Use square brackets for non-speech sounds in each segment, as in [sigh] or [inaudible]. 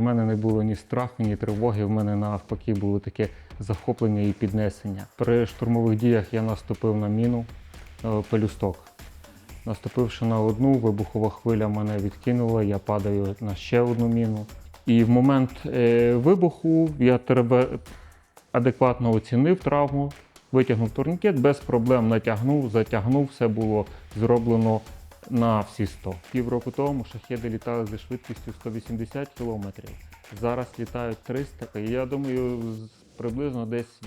У мене не було ні страху, ні тривоги. В мене навпаки було таке захоплення і піднесення. При штурмових діях я наступив на міну е, пелюсток. Наступивши на одну, вибухова хвиля мене відкинула, я падаю на ще одну міну. І в момент е, вибуху я треба адекватно оцінив травму, витягнув турнікет, без проблем натягнув, затягнув, все було зроблено на всі 100. Півроку тому шахеди літали зі швидкістю 180 км. Зараз літають 300 і я думаю, приблизно десь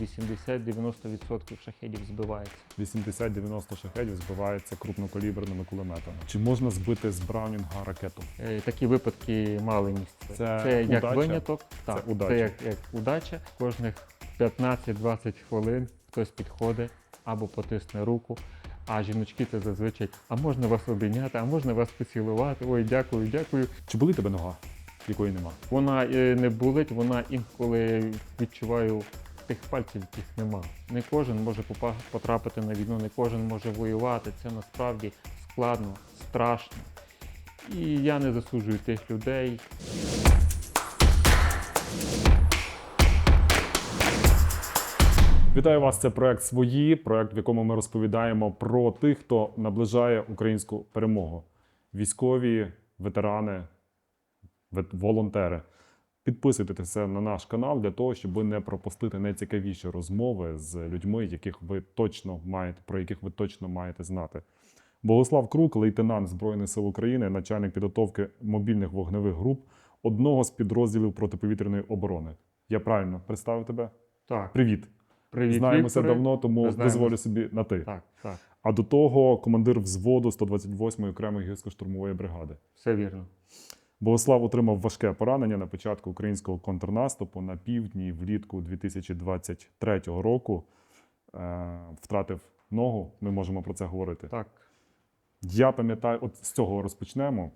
80-90% шахедів збивається. 80-90 шахедів збивається крупнокаліберними кулеметами. Чи можна збити з Браунінга ракету? Е, Такі випадки мали місце. Це як удача? виняток, так, удача. це як, як удача. Кожних 15-20 хвилин хтось підходить або потисне руку. А жіночки це зазвичай, а можна вас обійняти, а можна вас поцілувати. Ой, дякую, дякую. Чи болить тебе нога, якої нема? Вона е, не болить, вона інколи відчуваю тих пальців, яких нема. Не кожен може потрапити на війну, не кожен може воювати. Це насправді складно, страшно. І я не засуджую тих людей. Вітаю вас! Це проект свої, проект, в якому ми розповідаємо про тих, хто наближає українську перемогу. Військові, ветерани, вет- волонтери. Підписуйтеся на наш канал для того, щоб не пропустити найцікавіші розмови з людьми, яких ви точно маєте, про яких ви точно маєте знати. Богослав Крук, лейтенант Збройних сил України, начальник підготовки мобільних вогневих груп одного з підрозділів протиповітряної оборони. Я правильно представив тебе? Так, Привіт! Привіт, Знаємося Вікторе. давно, тому Знаємося. дозволю собі на ти. Так, так, А до того командир взводу 128-ї окремої гірсько-штурмової бригади. все вірно. Богослав отримав важке поранення на початку українського контрнаступу на півдні влітку 2023 року. Е, втратив ногу. Ми можемо про це говорити. Так, Я пам'ятаю, от з цього розпочнемо.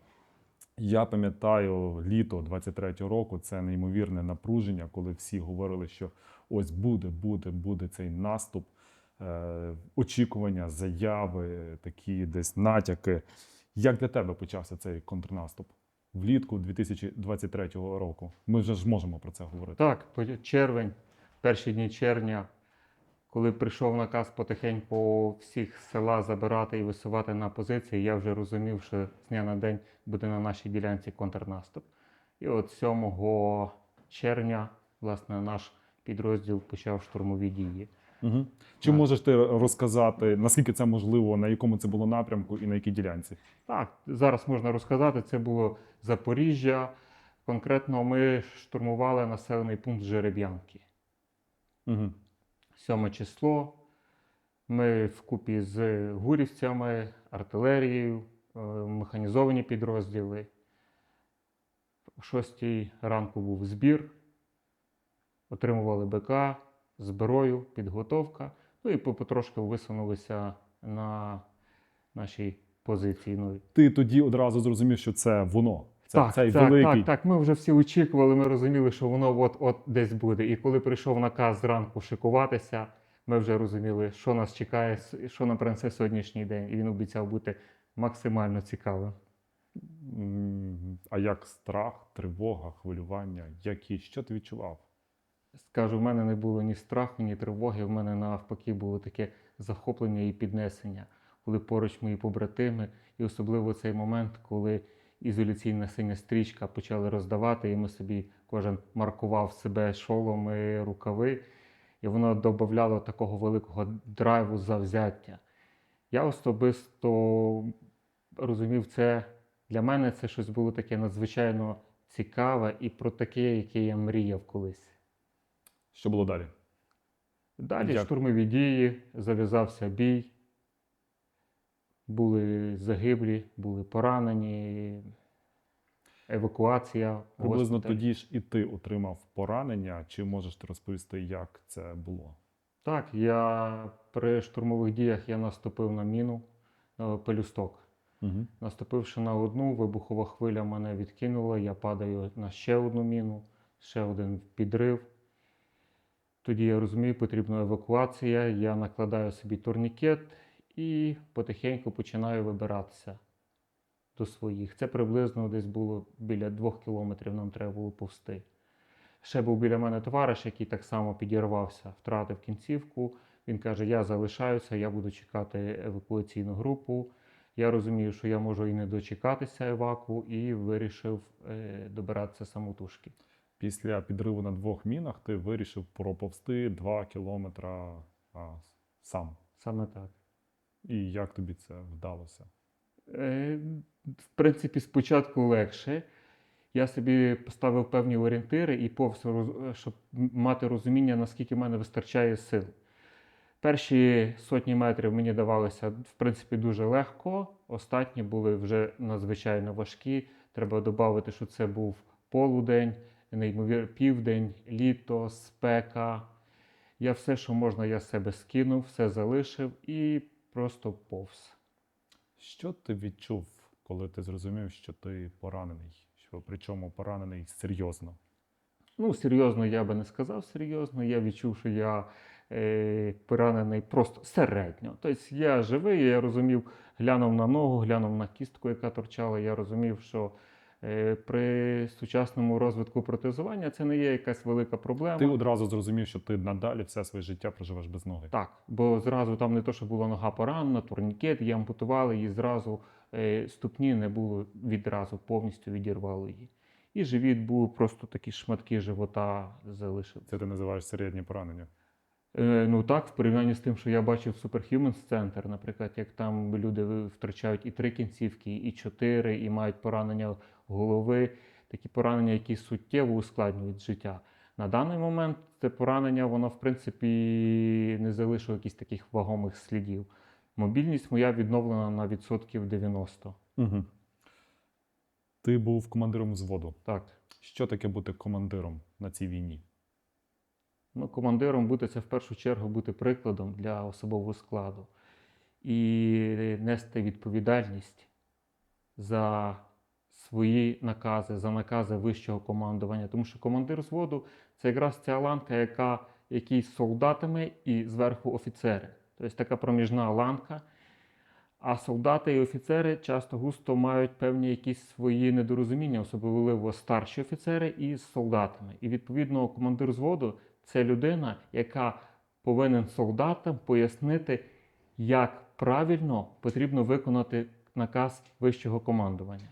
Я пам'ятаю літо 23-го року. Це неймовірне напруження, коли всі говорили, що ось буде, буде, буде цей наступ, е, очікування, заяви, такі десь натяки. Як для тебе почався цей контрнаступ влітку 2023 року? Ми вже ж можемо про це говорити. так, по- червень, перші дні червня, коли прийшов наказ потихеньку по всіх села забирати і висувати на позиції, я вже розумів, що з дня на день буде на нашій ділянці контрнаступ. І от 7 червня, власне, наш підрозділ почав штурмові дії. Угу. Чи Так. можеш ти розказати, наскільки це можливо, на якому це було напрямку і на якій ділянці? Так, зараз можна розказати, це було Запоріжжя. Конкретно ми штурмували населений пункт Жереб'янки. Угу. 7 число. Ми вкупі з гурівцями, артилерією, е, механізовані підрозділи. О 6 ранку був збір. Отримували БК, зброю, підготовка. Ну і по- потрошки висунулися на нашій позиції. Ну, Ти тоді одразу зрозумів, що це воно. Це так, цей так, великий. так, так. Ми вже всі очікували, ми розуміли, що воно от-от десь буде. І коли прийшов наказ зранку шикуватися, ми вже розуміли, що нас чекає, що нам принесе сьогоднішній день. І він обіцяв бути максимально цікавим. А як страх, тривога, хвилювання? Які? Що ти відчував? Скажу, в мене не було ні страху, ні тривоги. В мене навпаки було таке захоплення і піднесення, коли поруч мої побратими, і особливо цей момент, коли ізоляційна синя стрічка почали роздавати, і ми собі кожен маркував себе шоломи, рукави, і воно додавало такого великого драйву завзяття. Я особисто розумів, це для мене це щось було таке надзвичайно цікаве і про таке, яке я мріяв колись. Що було далі? Далі Як? штурмові дії, зав'язався бій. Були загиблі, були поранені, евакуація. Приблизно госпіталь. тоді ж і ти отримав поранення. Чи можеш ти розповісти, як це було? Так, я при штурмових діях я наступив на міну е, пелюсток. Угу. Наступивши на одну, вибухова хвиля мене відкинула, я падаю на ще одну міну, ще один підрив. Тоді я розумію, потрібна евакуація, я накладаю собі турнікет і потихеньку починаю вибиратися до своїх. Це приблизно десь було біля двох кілометрів нам треба було повсти. Ще був біля мене товариш, який так само підірвався, втратив кінцівку. Він каже: Я залишаюся, я буду чекати евакуаційну групу. Я розумію, що я можу і не дочекатися еваку, і вирішив е, добиратися самотужки. Після підриву на двох мінах ти вирішив проповсти 2 кілометра а, сам. Саме так. І як тобі це вдалося? Е, В принципі, спочатку легше. Я собі поставив певні орієнтири і повз, щоб мати розуміння, наскільки в мене вистачає сил. Перші сотні метрів мені давалося, в принципі, дуже легко. Останні були вже надзвичайно важкі. Треба додати, що це був полудень, неймовір, південь, літо, спека. Я все, що можна, я себе скинув, все залишив і просто повз. Що ти відчув, коли ти зрозумів, що ти поранений? Що причому поранений серйозно? Ну, серйозно я би не сказав серйозно. Я відчув, що я е, поранений просто середньо. Тобто я живий, я розумів, глянув на ногу, глянув на кістку, яка торчала. Я розумів, що при сучасному розвитку протезування це не є якась велика проблема. Ти одразу зрозумів, що ти надалі все своє життя проживеш без ноги. Так, бо зразу там не то, що була нога поранена, турнікет, її ампутували, і зразу е, ступні не було відразу, повністю відірвало її. І живіт був просто такі шматки живота залишив. Це ти називаєш середнє поранення. Е, ну так, в порівнянні з тим, що я бачив в Superhumans Center, наприклад, як там люди втрачають і три кінцівки, і чотири, і мають поранення голови, такі поранення, які суттєво ускладнюють життя. На даний момент це поранення, воно в принципі не залишило якихось таких вагомих слідів. Мобільність моя відновлена на відсотків 90. Угу. Ти був командиром взводу. Так. Що таке бути командиром на цій війні? Ну, командиром бути це в першу чергу бути прикладом для особового складу і нести відповідальність за свої накази, за накази вищого командування. Тому що командир взводу це якраз ця ланка, яка який з солдатами і зверху офіцери. Тобто така проміжна ланка. А солдати і офіцери часто густо мають певні якісь свої недорозуміння, особливо старші офіцери із солдатами. І відповідно командир взводу це людина, яка повинен солдатам пояснити, як правильно потрібно виконати наказ вищого командування.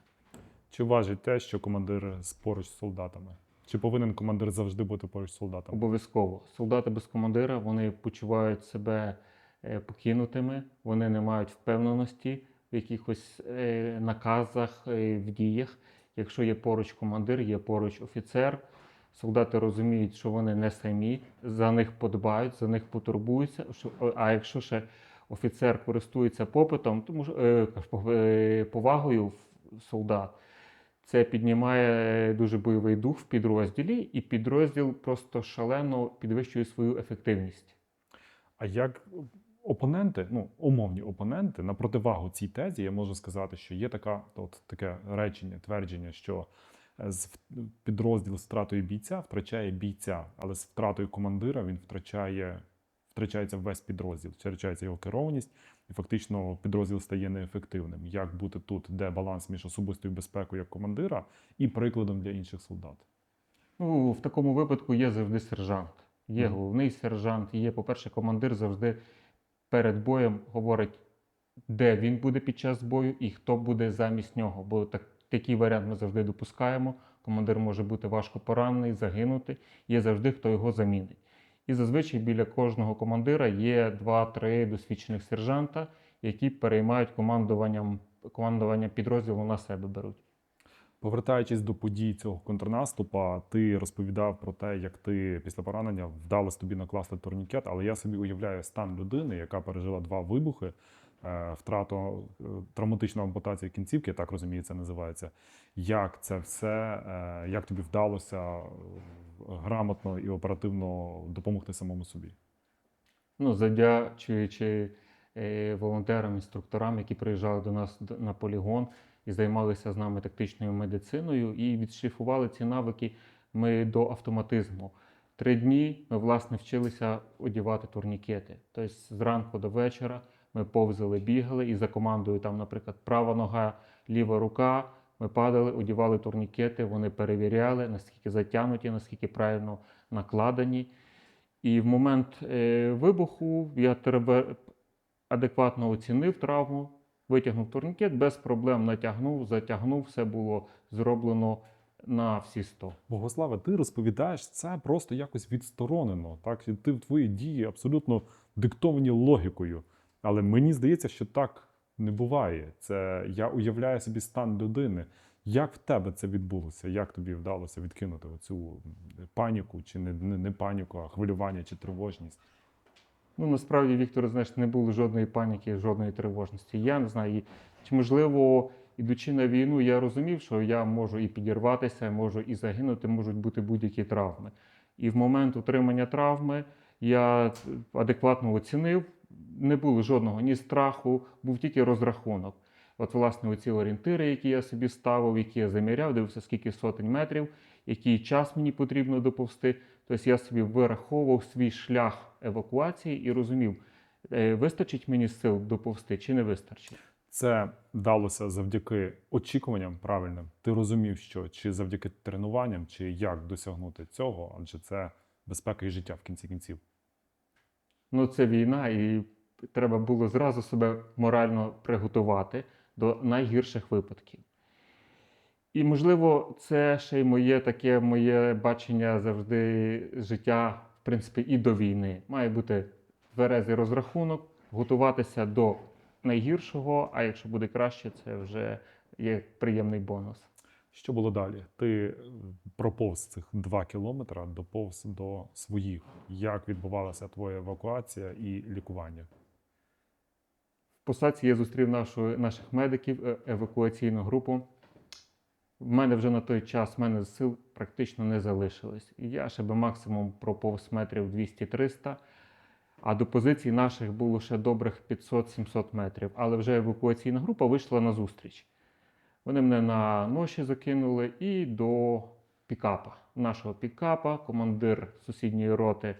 Чи важить те, що командир поруч з солдатами? Чи повинен командир завжди бути поруч з солдатами? Обов'язково солдати без командира вони почувають себе е, покинутими, вони не мають впевненості в якихось е, наказах, е, в діях. Якщо є поруч командир, є поруч офіцер. Солдати розуміють, що вони не самі, за них подбають, за них потурбуються. А якщо ще офіцер користується попитом, тому е, повагою солдат, це піднімає дуже бойовий дух в підрозділі, і підрозділ просто шалено підвищує свою ефективність. А як опоненти, ну умовні опоненти, на противагу цій тезі, я можу сказати, що є така, от таке речення, твердження, що е, підрозділ з втратою бійця втрачає бійця, але з втратою командира він втрачає, втрачається весь підрозділ, втрачається його керованість, і фактично підрозділ стає неефективним. Як бути тут, де баланс між особистою безпекою як командира і прикладом для інших солдат? Ну, в такому випадку є завжди сержант. Є Мгм. головний сержант, є, по-перше, командир завжди перед боєм говорить, де він буде під час бою і хто буде замість нього. Бо так, такий варіант ми завжди допускаємо. Командир може бути важко поранений, загинути. Є завжди хто його замінить. І зазвичай біля кожного командира є два-три досвідчених сержанта, які переймають командуванням командування підрозділу на себе беруть. Повертаючись до подій цього контрнаступа, ти розповідав про те, як ти після поранення вдалося тобі накласти турнікет, але я собі уявляю стан людини, яка пережила два вибухи, втрату е, травматичну ампутацію кінцівки, так розумію, це називається. Як це все, е, як тобі вдалося е, грамотно і оперативно допомогти самому собі? Ну, завдячуючи е, волонтерам, інструкторам, які приїжджали до нас на полігон і займалися з нами тактичною медициною, і відшліфували ці навики ми до автоматизму. Три дні ми власне вчилися одягати турнікети. Тобто зранку до вечора ми повзали, бігали, і за командою там, наприклад, права нога ліва рука. Ми падали, одягали турнікети, вони перевіряли, наскільки затягнуті, наскільки правильно накладені. І в момент е, вибуху я адекватно оцінив травму, витягнув турнікет, без проблем натягнув, затягнув, все було зроблено на всі 100. Богославе, ти розповідаєш це просто якось відсторонено. Так? Ти твої дії абсолютно диктовані логікою. Але мені здається, що так не буває. Це я уявляю собі стан людини. Як в тебе це відбулося? Як тобі вдалося відкинути оцю паніку, чи не, не, не паніку, а хвилювання чи тривожність? Ну, насправді, Віктор, знаєш, не було жодної паніки, жодної тривожності. Я не знаю, чи можливо, ідучи на війну, я розумів, що я можу і підірватися, можу і загинути, можуть бути будь-які травми. І в момент отримання травми я адекватно оцінив, не було жодного ні страху, був тільки розрахунок. От, власне, оці орієнтири, які я собі ставив, які я заміряв, дивився, скільки сотень метрів, який час мені потрібно доповсти. Тобто я собі вираховував свій шлях евакуації і розумів, е, вистачить мені сил доповсти чи не вистачить. Це далося завдяки очікуванням правильним. Ти розумів, що чи завдяки тренуванням, чи як досягнути цього, адже це безпека і життя в кінці кінців. Ну, це війна, і треба було зразу себе морально приготувати до найгірших випадків. І, можливо, це ще й моє таке моє бачення завжди життя, в принципі, і до війни. Має бути тверезий розрахунок, готуватися до найгіршого, а якщо буде краще, це вже є приємний бонус. Що було далі? Ти проповз цих два кілометри, доповз до своїх. Як відбувалася твоя евакуація і лікування? Посадці я зустрів нашу, наших медиків, е, евакуаційну групу. В мене вже на той час в мене сил практично не залишилось. Я ще би максимум проповз метрів 200-300, а до позицій наших було ще добрих 500-700 метрів. Але вже евакуаційна група вийшла на зустріч. Вони мене на ноші закинули і до пікапа. Нашого пікапа, командир сусідньої роти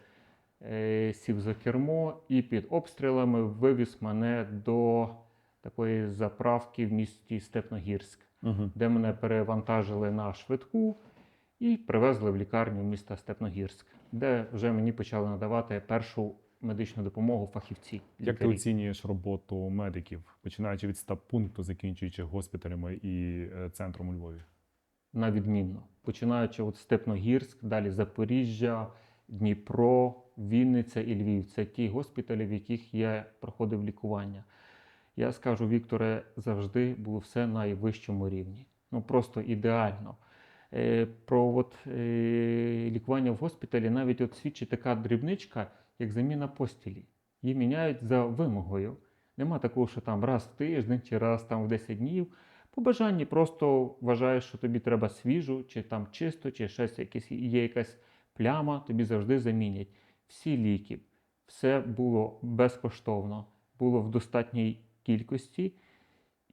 сів за кермо і під обстрілами вивіз мене до такої заправки в місті Степногірськ, Угу. де мене перевантажили на швидку і привезли в лікарню міста Степногірськ, де вже мені почали надавати першу медичну допомогу фахівці. Як ти оцінюєш роботу медиків, починаючи від стаб-пункту, закінчуючи госпіталями і е, центром у Львові? на відмінно. Починаючи от Степногірськ, далі Запоріжжя, Дніпро, Вінниця і Львів. Це ті госпіталі, в яких я проходив лікування. Я скажу, Вікторе, завжди було все на найвищому рівні. Ну просто ідеально. Е, Про от, е, лікування в госпіталі навіть от свідчить така дрібничка, як заміна постілі. Її міняють за вимогою. Нема такого, що там раз в тиждень чи раз там в 10 днів. По бажанні просто вважаєш, що тобі треба свіжу, чи там чисто, чи щось якесь є якась пляма, тобі завжди замінять. Всі ліки, все було безкоштовно, було в достатній кількості.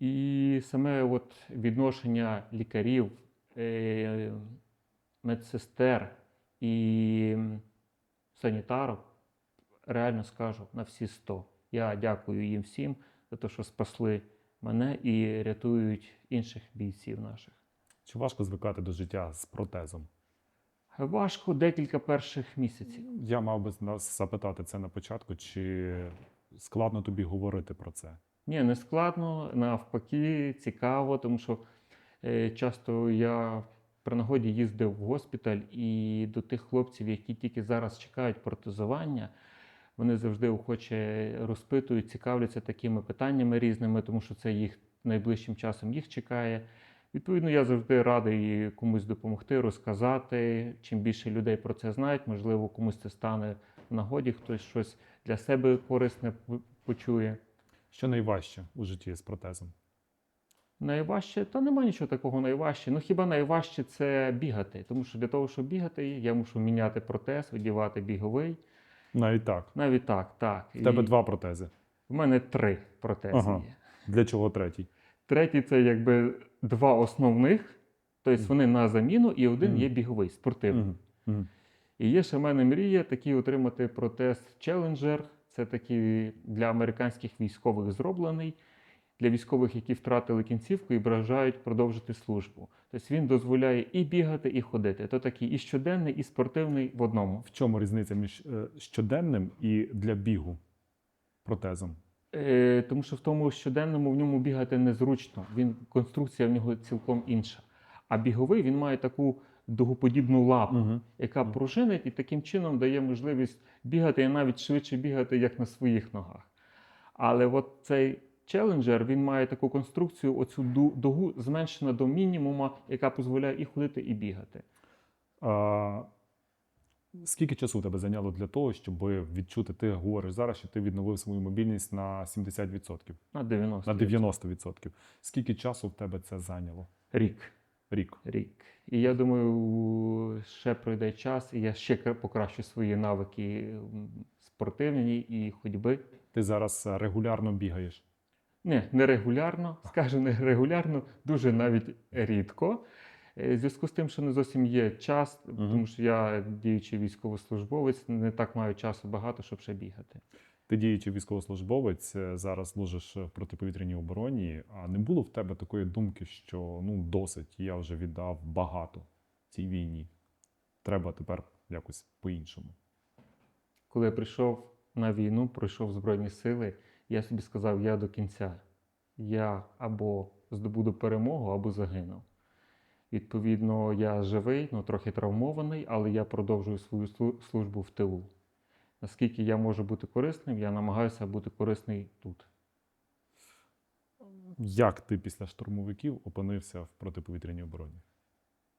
І саме от відношення лікарів, е, медсестер і санітарок, реально скажу, на всі 100. Я дякую їм всім за те, що спасли мене і рятують інших бійців наших. Чи важко звикати до життя з протезом? Важко декілька перших місяців. Я мав би нас запитати це на початку, чи складно тобі говорити про це? Ні, не складно, навпаки, цікаво, тому що е, часто я при нагоді їздив в госпіталь і до тих хлопців, які тільки зараз чекають протезування, вони завжди охоче розпитують, цікавляться такими питаннями різними, тому що це їх найближчим часом їх чекає. Відповідно, я завжди радий комусь допомогти, розказати. Чим більше людей про це знають, можливо, комусь це стане в нагоді, хтось щось для себе корисне почує. Що найважче у житті з протезом? Найважче, та нема нічого такого найважче. Ну хіба найважче це бігати. Тому що для того, щоб бігати, я мушу міняти протез, видівати біговий. Навіть так. Навіть так, так. В тебе І два протези. В мене три протези Ага. є. Для чого третій? Третій це якби два основних, тобто вони на заміну, і один є біговий, спортивний. І є ще в мене мрія такий отримати протез Challenger. Це такий для американських військових зроблений. для військових, які втратили кінцівку і бажають продовжити службу. Тобто він дозволяє і бігати, і ходити. То такий і щоденний, і спортивний в одному. В чому різниця між е, щоденним і для бігу протезом? Е, тому що в тому щоденному в ньому бігати незручно. Він конструкція в нього цілком інша. А біговий він має таку дугоподібну лапу, Угу. яка пружинить і таким чином дає можливість бігати і навіть швидше бігати, як на своїх ногах. Але от цей челенджер він має таку конструкцію, оцю ду- дугу зменшена до мінімума, яка дозволяє і ходити, і бігати. А, скільки часу тебе зайняло для того, щоб відчути, ти говориш зараз, що ти відновив свою мобільність на 70%, На 90 на 90%. Скільки часу в тебе це зайняло? рік. Рік. рік. І я думаю, ще пройде час, і я ще покращу свої навики спортивні і ходьби. Ти зараз е, регулярно бігаєш. Не, не регулярно, скажу не регулярно, дуже навіть рідко. Е, В зв'язку з тим, що не зовсім є час, тому що я діючий військовослужбовець, не так маю часу багато, щоб ще бігати. Ти діючий військовослужбовець, е, зараз служиш в протиповітряній обороні. А не було в тебе такої думки, що ну досить, я вже віддав багато цій війні. Треба тепер якось по-іншому. Коли я прийшов на війну, пройшов Збройні Сили, я собі сказав, я до кінця. Я або здобуду перемогу, або загину. Відповідно, я живий, ну трохи травмований, але я продовжую свою службу в тилу. Наскільки я можу бути корисним, я намагаюся бути корисний тут. Як ти після штурмовиків опинився в протиповітряній обороні?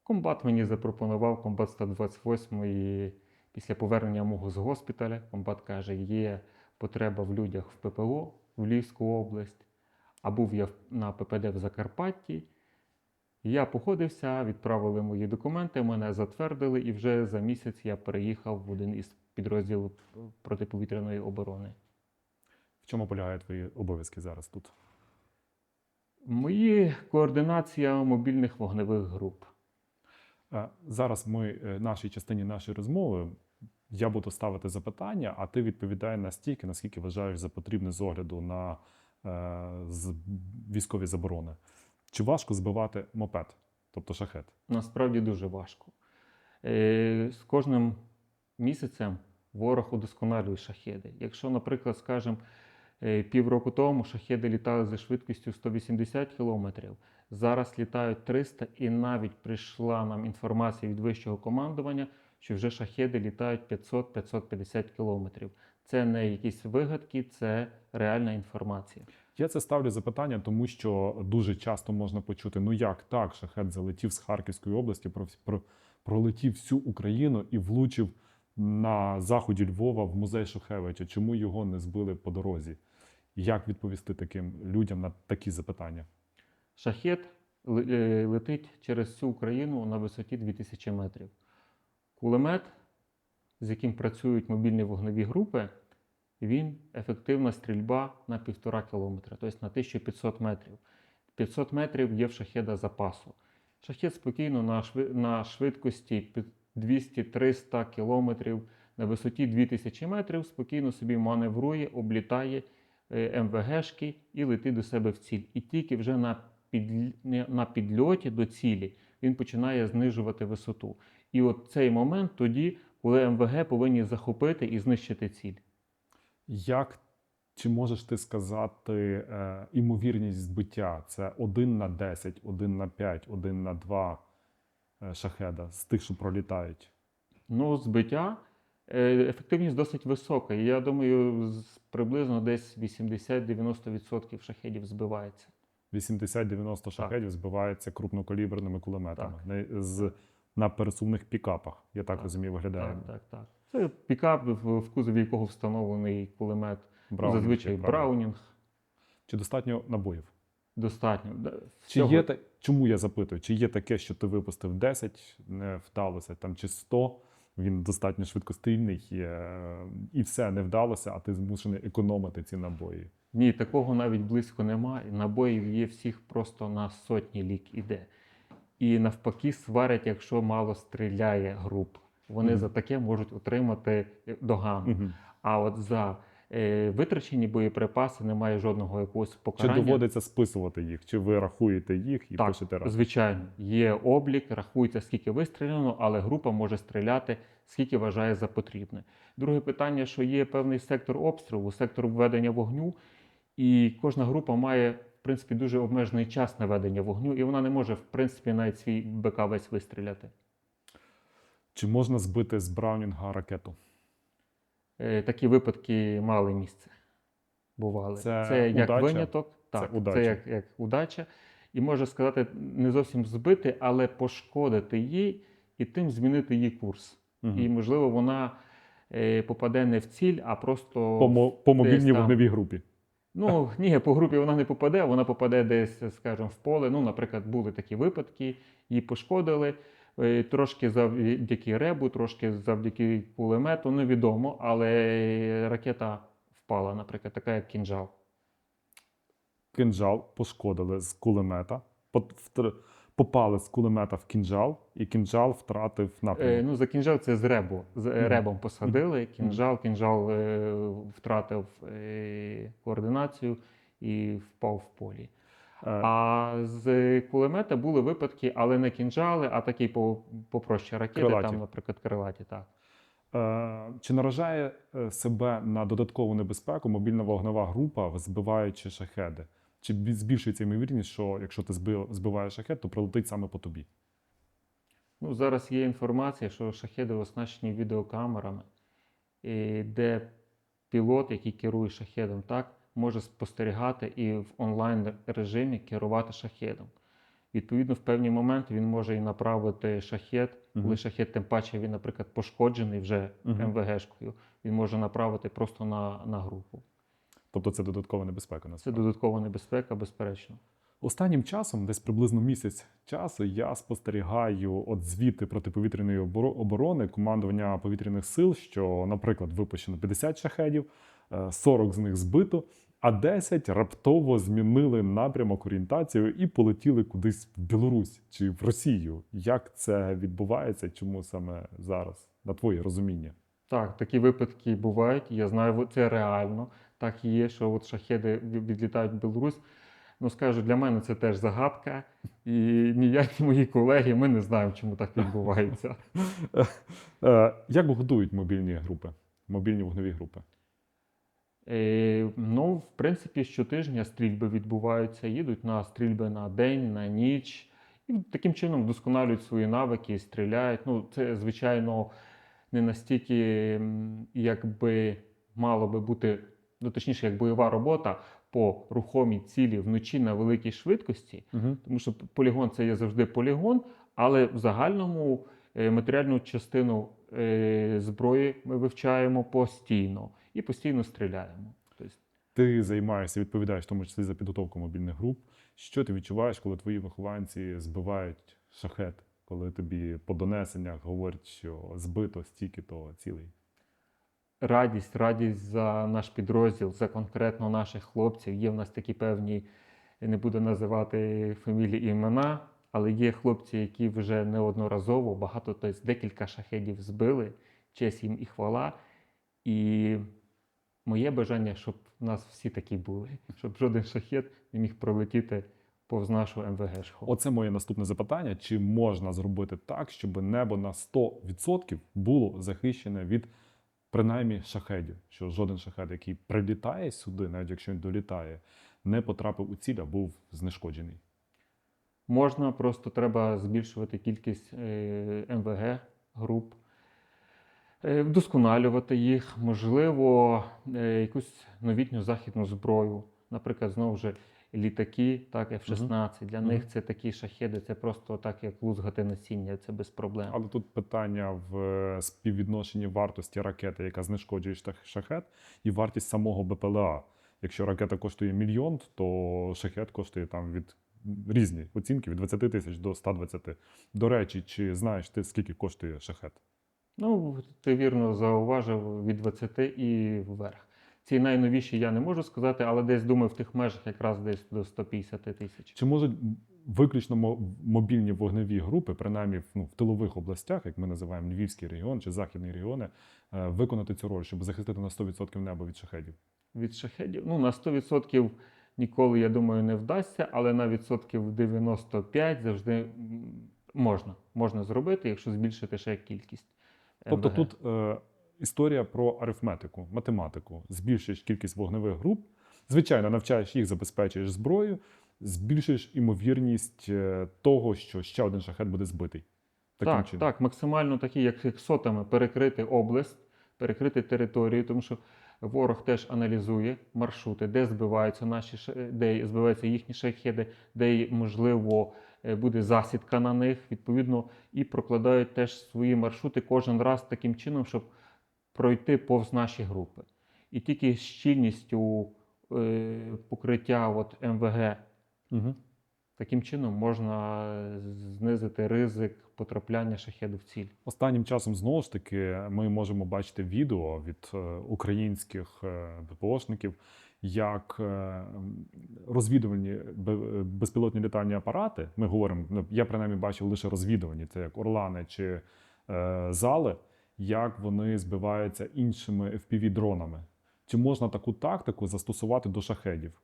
Комбат мені запропонував, комбат 128 і після повернення мого з госпіталя, комбат каже, є потреба в людях в ППО в Львівську область, а був я на ППД в Закарпатті. Я походився, відправили мої документи, мене затвердили, і вже за місяць я переїхав в один із підрозділів протиповітряної оборони. В чому полягають твої обов'язки зараз тут? Мої координація мобільних вогневих груп. Е, Зараз ми е, нашій частині нашої розмови. Я буду ставити запитання, а ти відповідай настільки, наскільки вважаєш за потрібне з огляду на е, з- військові заборони. Чи важко збивати мопед, тобто шахет? Насправді дуже важко. Е, З кожним місяцем ворог удосконалює шахеди. Якщо, наприклад, скажімо, е, півроку тому шахеди літали зі швидкістю 180 км, зараз літають 300, і навіть прийшла нам інформація від вищого командування, що вже шахеди літають 500-550 км. Це не якісь вигадки, це реальна інформація. Я це ставлю запитання, тому що дуже часто можна почути: ну як так, шахет залетів з Харківської області, про, про, пролетів всю Україну і влучив на заході Львова в музей Шухевича. Чому його не збили по дорозі? Як відповісти таким людям на такі запитання? Шахет е, летить через всю Україну на висоті 2000 метрів. Кулемет, з яким працюють мобільні вогневі групи, він ефективна стрільба на 1,5 кілометра, тобто на 1500 метрів. 500 метрів є в шахеда запасу. Шахет спокійно на, на швидкості 200-300 кілометрів на висоті 2000 метрів спокійно собі маневрує, облітає е, МВГшки і летить до себе в ціль. І тільки вже на, не- на підльоті до цілі він починає знижувати висоту. І от цей момент тоді, коли МВГ повинні захопити і знищити ціль. Як чи можеш ти сказати е, імовірність збиття? Це 1 на 10, 1 на 5, 1 на 2 е, шахеда з тих, що пролітають? Ну, збиття е, ефективність досить висока. Я думаю, приблизно десь 80-90% шахедів збивається. 80-90 шахедів збивається крупнокаліберними кулеметами Не- з, на пересувних пікапах. Я так, Так, розумію, виглядає. Так, так, так. Це пікап, в, кузові якого встановлений кулемет. Браунінг, Зазвичай. Браунінг. Чи достатньо набоїв? Достатньо. Чи всього. є та- чому я запитую? Чи є таке, що ти випустив 10, не вдалося там, чи 100, він достатньо швидкострільний е, і все не вдалося, а ти змушений економити ці набої? Ні, такого навіть близько немає. Набоїв є всіх просто на сотні лік іде. І навпаки, сварять, якщо мало стріляє груп. Вони Мгм. за таке можуть отримати догану. Угу. А от за е, витрачені боєприпаси, немає жодного якогось Чи доводиться списувати їх, чи ви рахуєте їх і так, пишете раз? звичайно, є облік, рахується, скільки вистріляно, але група може стріляти, скільки вважає за потрібне. Друге питання, що є певний сектор обстрілу, сектор введення вогню, і кожна група має в принципі дуже обмежений час на ведення вогню, і вона не може, в принципі, навіть свій БК весь вистріляти. Чи можна збити з Браунінга ракету? Е, Такі випадки мали місце. Бували. Це як удача? виняток, Це удача. це як, як удача. І можна сказати, не зовсім збити, але пошкодити їй і тим змінити її курс. Мгм. І, можливо, вона е, попаде не в ціль, а просто. По, по мобільній вогневій групі. Ну, [laughs] ні, по групі вона не попаде, вона попаде десь, скажімо, в поле. Ну, наприклад, були такі випадки, її пошкодили. Е, Трошки завдяки ребу, трошки завдяки кулемету, невідомо, але ракета впала, наприклад, така як кінжал. Кинжал пошкодили з кулемета, попали з кулемета в кінжал, і кінжал втратив напрямок. Е, ну, за кінжал це з ребу. З Мгм. ребом посадили. Кінжал, кінжал е, втратив е, координацію і впав в полі. Е, А з кулемета були випадки, але не кінжали, а такі по- попроще ракети, Крилаті. там, наприклад, крилаті. Так. Е, Чи наражає е, себе на додаткову небезпеку мобільна вогнева група, збиваючи шахеди? Чи збільшується ймовірність, що якщо ти збиваєш шахет, то прилетить саме по тобі? Ну, зараз є інформація, що шахеди оснащені відеокамерами, де пілот, який керує шахедом, так, може спостерігати і в онлайн режимі керувати шахедом. Відповідно, в певний момент він може і направити шахет, коли Мгм. шахет, тим паче, він, наприклад, пошкоджений вже Мгм. МВГшкою, він може направити просто на, на групу. Тобто це додаткова небезпека Це додаткова небезпека, безперечно. Останнім часом, десь приблизно місяць часу, я спостерігаю от звіти протиповітряної оборо- оборони командування повітряних сил, що, наприклад, випущено 50 шахедів, е, 40 з них збито, а 10 раптово змінили напрямок орієнтацію і полетіли кудись в Білорусь чи в Росію. Як це відбувається? Чому саме зараз? На твоє розуміння? Так, такі випадки бувають. Я знаю, це реально. Так і є, що от шахеди відлітають в Білорусь. Ну, скажу, для мене це теж загадка. І ніякі мої колеги, ми не знаємо, чому так відбувається. [laughs] Е, Як годують мобільні групи, мобільні вогневі групи? Е, ну, в принципі, щотижня стрільби відбуваються, їдуть на стрільби на день, на ніч. І таким чином вдосконалюють свої навики, стріляють. Ну, це, звичайно, не настільки, якби мало би бути, ну, точніше, як бойова робота по рухомій цілі вночі на великій швидкості. Угу. Тому що полігон це є завжди полігон, але в загальному е, матеріальну частину е, зброї ми вивчаємо постійно і постійно стріляємо. Тобто, Ти займаєшся, відповідаєш в тому числі за підготовку мобільних груп. Що ти відчуваєш, коли твої вихованці збивають шахет, коли тобі по донесеннях говорять, що збито стільки-то цілий? радість, радість за наш підрозділ, за конкретно наших хлопців. Є в нас такі певні, не буду називати фамілії і імена, але є хлопці, які вже неодноразово багато, тобто декілька шахедів збили. Честь їм і хвала. І моє бажання, щоб нас всі такі були, щоб жоден шахет не міг пролетіти повз нашу МВГшку. Оце моє наступне запитання: чи можна зробити так, щоб небо на 100% було захищене від принаймні шахедів? Що жоден шахет, який прилітає сюди, навіть якщо він долітає, не потрапив у ціль, а був знешкоджений. Можна, просто треба збільшувати кількість е, МВГ груп, вдосконалювати їх, можливо, е, якусь новітню західну зброю. Наприклад, знову ж літаки, так, F-16. Для Мгм. них це такі шахеди, це просто так, як лузгати насіння, це без проблем. Але тут питання в е, співвідношенні вартості ракети, яка знешкоджує шахет, і вартість самого БПЛА. Якщо ракета коштує мільйон, то шахет коштує там від різні оцінки від 20 тисяч до 120. До речі, чи знаєш ти, скільки коштує шахет? Ну, ти вірно зауважив від 20 і вверх. Ці найновіші я не можу сказати, але десь думаю, в тих межах якраз десь до 150 тисяч. Чи можуть виключно мо- мобільні вогневі групи, принаймні ну, в тилових областях, як ми називаємо Львівський регіон чи Західний регіони, е, виконати цю роль, щоб захистити на 100% небо від шахедів? Від шахедів. Ну, на 100% ніколи, я думаю, не вдасться, але на відсотків 95 завжди можна. Можна зробити, якщо збільшити ще кількість. Тобто МВГ. тут е, історія про арифметику, математику. Збільшуєш кількість вогневих груп, звичайно, навчаєш їх, забезпечуєш зброю, збільшуєш імовірність е, того, що ще один шахет буде збитий. Таким так, чином. так, максимально такі, як сотами, перекрити область, перекрити територію, тому що ворог теж аналізує маршрути, де збиваються наші де збиваються їхні шахеди, де можливо буде засідка на них. Відповідно, і прокладають теж свої маршрути кожен раз таким чином, щоб пройти повз наші групи. І тільки з щільністю е, покриття от МВГ Угу. Таким чином можна знизити ризик потрапляння шахеду в ціль. Останнім часом знову ж таки ми можемо бачити відео від е, українських е, ВПОшників, як е, розвідувальні безпілотні літальні апарати. Ми говоримо, ну, я принаймні бачив лише розвідувані, це як Орлани чи е, зали, як вони збиваються іншими FPV-дронами. Чи можна таку тактику застосувати до шахедів?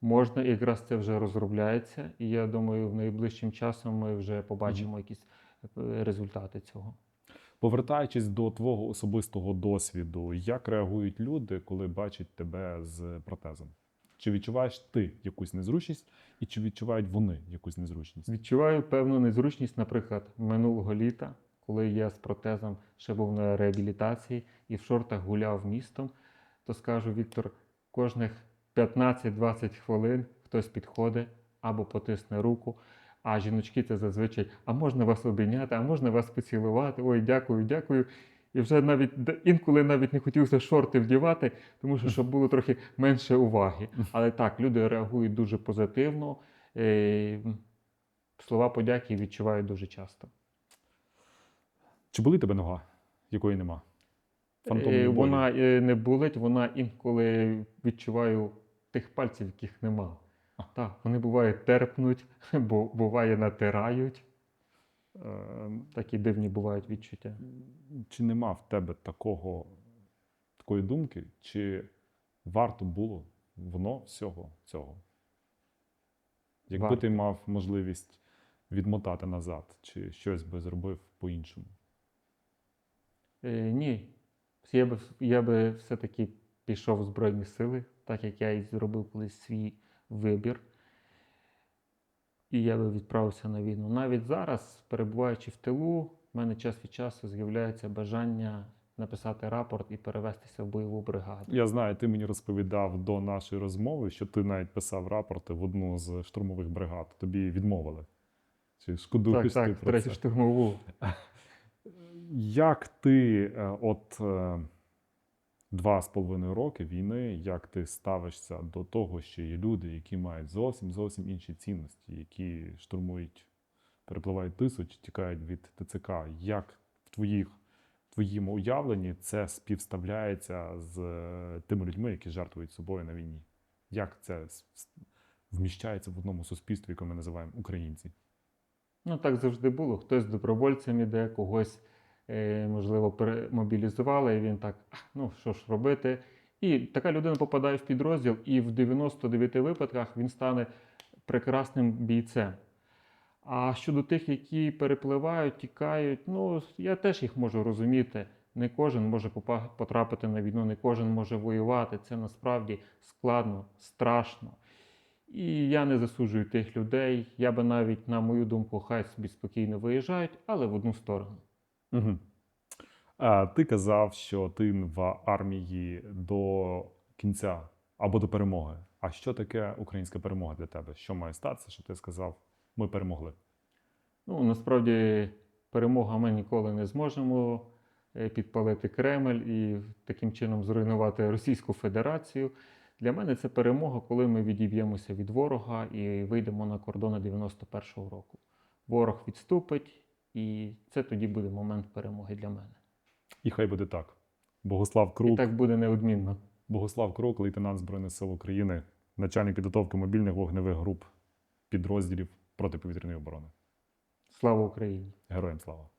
Можна, якраз це вже розробляється, і я думаю, в найближчим часом ми вже побачимо якісь е, результати цього. Повертаючись до твого особистого досвіду, як реагують люди, коли бачать тебе з протезом? Чи відчуваєш ти якусь незручність, і чи відчувають вони якусь незручність? Відчуваю певну незручність, наприклад, минулого літа, коли я з протезом ще був на реабілітації і в шортах гуляв містом, то скажу, Віктор, кожних 15-20 хвилин хтось підходить або потисне руку. А жіночки це зазвичай, а можна вас обійняти, а можна вас поцілувати. Ой, дякую, дякую. І вже навіть інколи навіть не хотілося шорти вдівати, тому що щоб було трохи менше уваги. Але так, люди реагують дуже позитивно. Е, Слова подяки відчувають дуже часто. Чи болить тебе нога, якої нема? Фантомної Е, болі. Вона е, не болить, вона інколи відчуваю тих пальців, яких нема. Так, вони бувають терпнуть, [laughs] бо буває натирають. Е, Такі дивні бувають відчуття. Чи нема в тебе такого, такої думки, чи варто було воно всього цього? Якби Варто. ти мав можливість відмотати назад, чи щось би зробив по-іншому? Е, ні. Я би, я би все-таки пішов в Збройні Сили, так як я і зробив колись свій вибір. І я би відправився на війну. Навіть зараз, перебуваючи в тилу, в мене час від часу з'являється бажання написати рапорт і перевестися в бойову бригаду. Я знаю, ти мені розповідав до нашої розмови, що ти навіть писав рапорти в одну з штурмових бригад. Тобі відмовили. Чи шкодуєш Так, ти так, про це? штурмову. Як ти е, от е, два з половиною роки війни, як ти ставишся до того, що є люди, які мають зовсім зовсім інші цінності, які штурмують, перепливають тису тікають від ТЦК? Як в твоїх твоєму уявленні це співставляється з е, тими людьми, які жертвують собою на війні? Як це вміщається в одному суспільстві, яке ми називаємо українці? Ну, так завжди було. Хтось добровольцем іде, когось, можливо, перемобілізували, і він так, ну що ж робити. І така людина попадає в підрозділ, і в 99 випадках він стане прекрасним бійцем. А щодо тих, які перепливають, тікають, ну я теж їх можу розуміти. Не кожен може потрапити на війну, не кожен може воювати. Це насправді складно, страшно. І я не засуджую тих людей. Я би навіть, на мою думку, хай собі спокійно виїжджають, але в одну сторону. Угу. А, ти казав, що ти в армії до кінця або до перемоги. А що таке українська перемога для тебе? Що має статися, що ти сказав, ми перемогли? Ну, насправді, перемога ми ніколи не зможемо е, підпалити Кремль і таким чином зруйнувати Російську Федерацію. Для мене це перемога, коли ми відіб'ємося від ворога і вийдемо на кордони 91-го року. Ворог відступить, і це тоді буде момент перемоги для мене. І хай буде так. Богослав Крук, І так буде неодмінно. Богослав Крук, лейтенант Збройних сил України, начальник підготовки мобільних вогневих груп. підрозділів протиповітряної оборони. Слава Україні! Героям слава!